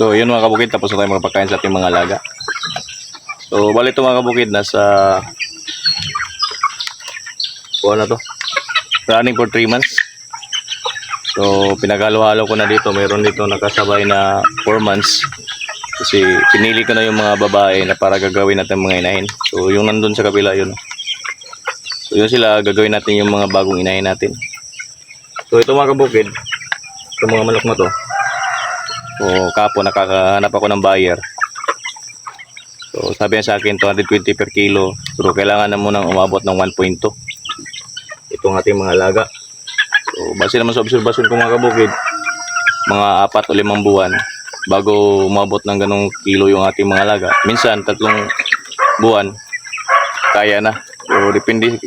So, yun mga kabukid, tapos na tayo magpakain sa ating mga alaga. So, bali ito mga kabukid, nasa Kuha na to. Running for 3 months. So, pinaghalo-halo ko na dito. Meron dito nakasabay na 4 months. Kasi pinili ko na yung mga babae na para gagawin natin mga inahin. So, yung nandun sa kabila yun. So, yun sila gagawin natin yung mga bagong inahin natin. So, ito mga kabukid. Ito mga manok na to. So, kapo nakakahanap ako ng buyer. So, sabi niya sa akin 220 per kilo. Pero kailangan na munang umabot ng 1.2 itong ating mga alaga. So, base naman sa obserbasyon ko mga kabukid, mga apat o limang buwan bago umabot ng ganong kilo yung ating mga alaga. Minsan, tatlong buwan, kaya na. So, depende.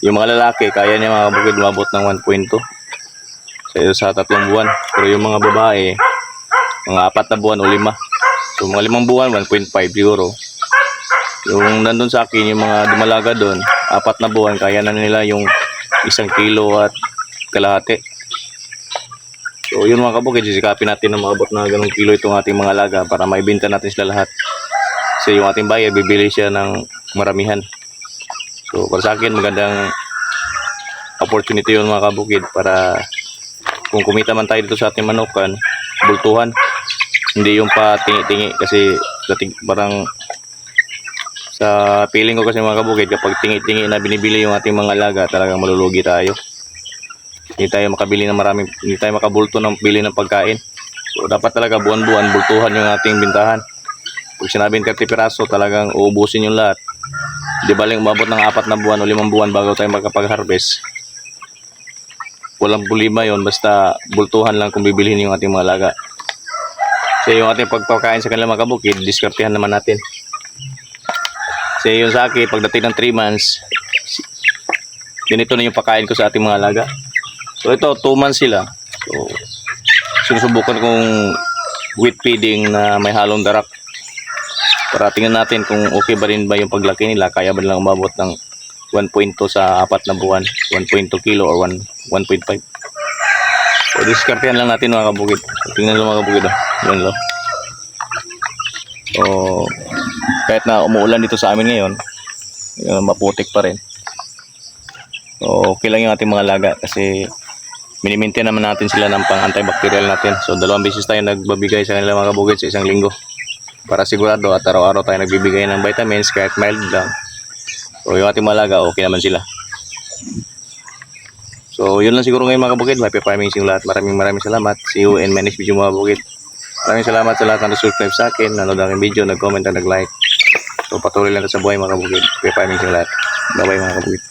Yung mga lalaki, kaya niya mga kabukid umabot ng 1.2 sa, sa tatlong buwan. Pero yung mga babae, mga apat na buwan o lima. So, mga limang buwan, 1.5 siguro. Yung nandun sa akin, yung mga dumalaga doon, apat na buwan, kaya na nila yung isang kilo at kalahati. So yun mga kabukid, sisikapin natin na maabot na ganong kilo itong ating mga alaga para maibenta natin sila lahat. Kasi yung ating buyer, bibili siya ng maramihan. So para sa akin, magandang opportunity yun mga kabukid para kung kumita man tayo dito sa ating manukan, bultuhan. Hindi yung pa tingi-tingi kasi dating parang sa feeling ko kasi mga kabukid, kapag tingi-tingi na binibili yung ating mga alaga, talagang malulugi tayo. Hindi tayo makabili ng marami, hindi tayo makabulto ng bili ng pagkain. So dapat talaga buwan-buwan bultuhan yung ating bintahan. Pag sinabing 30 piraso, talagang uubusin yung lahat. Di baling umabot ng apat na buwan o limang buwan bago tayo makapag-harvest. Walang problema yon basta bultuhan lang kung bibilihin yung ating mga alaga. So yung ating pagpakain sa kanila mga kabukid, diskartehan naman natin. Kasi yung sa akin, pagdating ng 3 months, ganito na yung pakain ko sa ating mga alaga. So ito, 2 months sila. So, sinusubukan kong wheat feeding na may halong darak. Para tingnan natin kung okay ba rin ba yung paglaki nila. Kaya ba nilang umabot ng 1.2 sa apat na buwan. 1.2 kilo or 1 1.5. So, diskartehan lang natin mga kabukid. Tingnan lang mga kabukid. Oh. Yan lang. So, kahit na umuulan dito sa amin ngayon, yun, maputik pa rin. So, okay lang yung ating mga laga kasi minimaintain naman natin sila ng pang antibacterial natin. So, dalawang beses tayo nagbabigay sa kanila mga kabukid sa isang linggo. Para sigurado at araw-araw tayo nagbibigay ng vitamins kahit mild lang. So, yung ating mga laga, okay naman sila. So, yun lang siguro ngayon mga kabukid. Happy farming sa lahat. Maraming maraming salamat. See you in my next video mga kabukid. Maraming salamat sa lahat ng subscribe sa akin, nanood ng video, nag-comment at nag-like. So patuloy lang sa buhay mga kabukid. Happy farming sa lahat. Bye-bye mga kabukid.